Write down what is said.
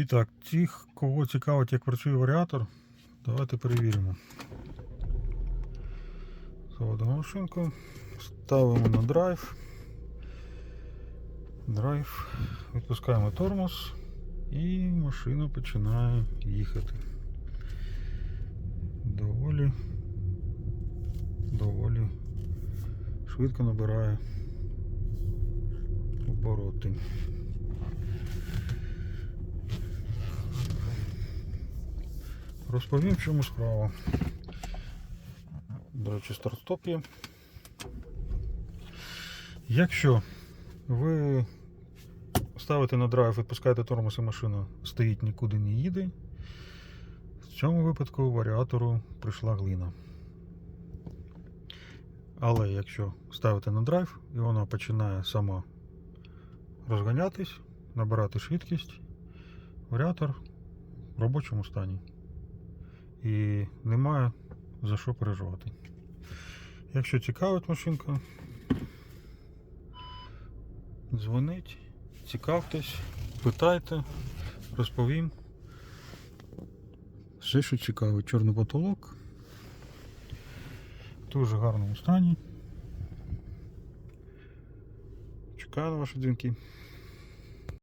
І так, тих, кого цікавить, як працює варіатор, давайте перевіримо. Заводимо машинку, ставимо на драйв. Драйв, відпускаємо тормоз і машина починає їхати. Доволі, доволі швидко набирає обороти. Розповім, в чому справа. До речі, старт-стоп є. Якщо ви ставите на драйв, відпускаєте тормоз і машина стоїть нікуди не їде, в цьому випадку варіатору прийшла глина. Але якщо ставите на драйв і вона починає сама розганятись, набирати швидкість, варіатор в робочому стані. І немає за що переживати. Якщо цікавить машинка, дзвоніть, цікавтесь, питайте, розповім. Все, що цікавить, чорний потолок. В дуже гарному стані. Чекаю на ваші дзвінки.